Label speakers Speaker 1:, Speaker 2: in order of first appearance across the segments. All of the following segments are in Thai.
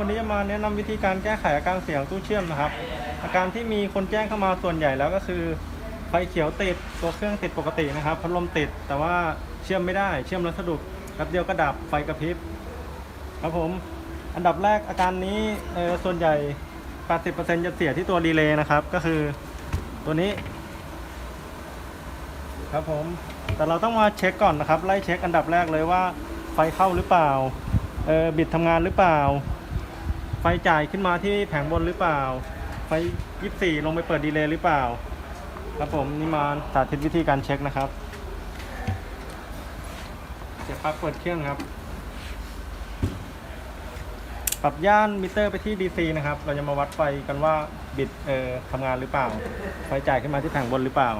Speaker 1: วันนี้จะมาแนะนำวิธีการแก้ไขอาการเสียงตู้เชื่อมนะครับ อาการที่มีคนแจ้งเข้ามาส่วนใหญ่แล้วก็คือไฟเขียวติดตัวเครื่องติดปกตินะครับพัดลมติด แต่ว่าเชื่อมไม่ได้เชื่อมแล้วสะดุดแป๊บเดียวก็ดับไฟกระพริบครับผมอันดับแรกอาการนี้เออส่วนใหญ่ 80%จะเสียที่ตัวรีเลย์นะครับ ก็คือตัวนี้ ครับผมแต่เราต้องมาเช็คก่อนนะครับ ไล่เช็คอันดับแรกเลยว่าไฟเข้าหรือเปล่าเออบิดทำงานหรือเปล่า ไฟจ่ายขึ้นมาที่แผงบนหรือเปล่า ไฟ 24 ลงไปเปิดดีเลย์หรือเปล่า ครับผมนี่มาสาธิตวิธีการเช็คนะครับ เสียบปลั๊กเปิดเครื่องครับ ปรับย่านมิเตอร์ไปที่ DC นะครับ เราจะมาวัดไฟกันว่าบิดเอ่อทำงานหรือเปล่า ไฟจ่ายขึ้นมาที่แผงบนหรือเปล่า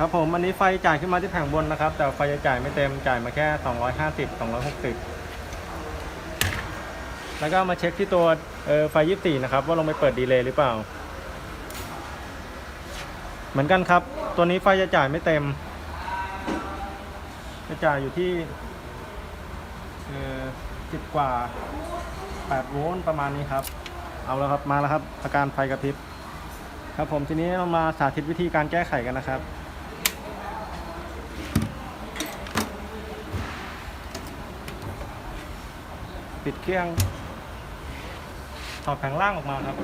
Speaker 1: ครับผมอันนี้ไฟจ่ายขึ้นมาที่แผงบนนะครับ แต่ไฟจะจ่ายไม่เต็มจ่ายมาแค่ 250 260 แล้วก็มาเช็คที่ตัวเออไฟ 24 นะครับ ว่าลงไปเปิดดีเลย์หรือเปล่า เหมือนกันครับ ตัวนี้ไฟจะจ่ายไม่เต็ม จะจ่ายอยู่ที่เออ10กว่า8โวลต์ประมาณนี้ครับ เอาแล้วครับมาแล้วครับอาการไฟกระพริบครับผมทีนี้เรามาสาธิตวิธีการแก้ไขกันนะครับ ปิดเครื่องถอดแผงล่างออกมาครับ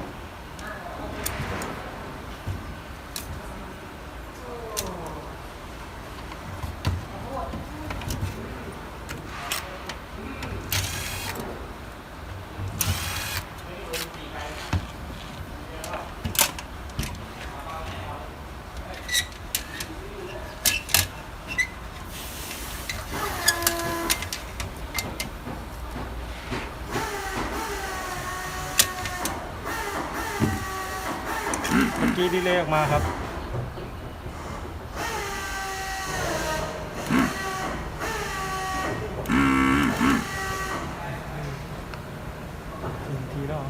Speaker 1: กี้ดีเลย์ออกมาครับดึงทีแล้วเหรอ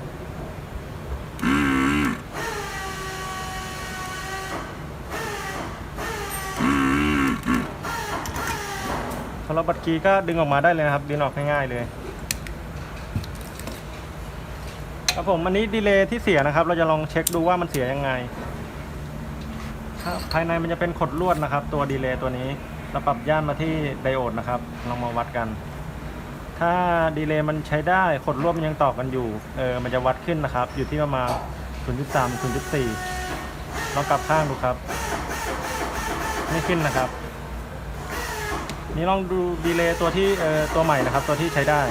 Speaker 1: สำหรับบัตรกีก็ดึงออกมาได้เลยนะครับ ดึงออกง่ายๆเลย ครับผมอันนี้ดีเลย์ที่เสียนะครับ เราจะลองเช็คดูว่ามันเสียยังไงครับภายในมันจะเป็นขดลวดนะครับ ตัวดีเลย์ตัวนี้เราปรับย่านมาที่ไดโอดนะครับ ลองมาวัดกัน ถ้าดีเลย์มันใช้ได้ขดลวดมันยังต่อกันอยู่เออมันจะวัดขึ้นนะครับ อยู่ที่ประมาณ 0.3 0.4 ลองกลับข้างดูครับ ไม่ขึ้นนะครับ นี่ลองดูดีเลย์ตัวที่เออตัวใหม่นะครับ ตัวที่ใช้ได้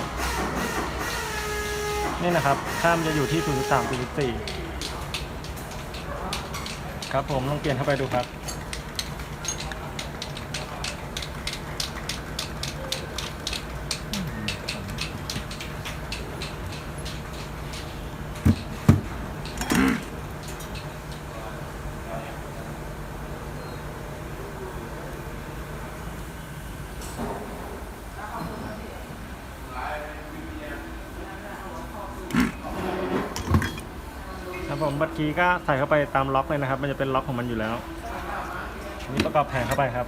Speaker 1: นี่นะครับข้ามจะอยู่ที่ 0.3 0.4 ครับผมลองเปลี่ยนเข้าไปดูครับ ผมบัตรคีย์ก็ใส่เข้าไปตามล็อกเลยนะครับ มันจะเป็นล็อกของมันอยู่แล้วนนี่ประกอบแผงเข้าไปครับ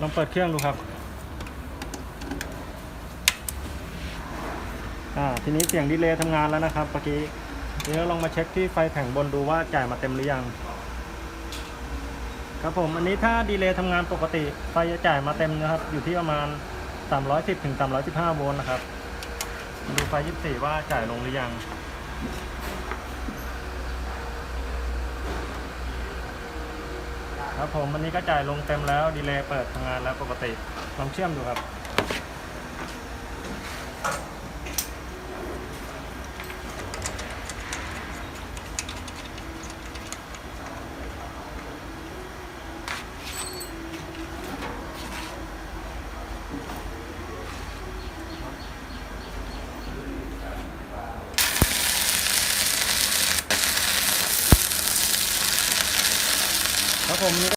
Speaker 1: ลองเปิดเครื่องดูครับ อ่าทีนี้เสียงดีเลย์ทำงานแล้วนะครับเมื่อกี้เดี๋ยวเราลองมาเช็คที่ไฟแผงบนดูว่าจ่ายมาเต็มหรือยัง ครับผมอันนี้ถ้าดีเลย์ทำงานปกติ ไฟจะจ่ายมาเต็มนะครับ อยู่ที่ประมาณ 310ถึง315โวลต์นะครับ ดูไฟ 24 ว่าจ่ายลงหรือยังครับผมอันนี้ก็จ่ายลงเต็มแล้วดีเลย์เปิดทำงานแล้วปกติลองเชื่อมดูครับ 봅니다.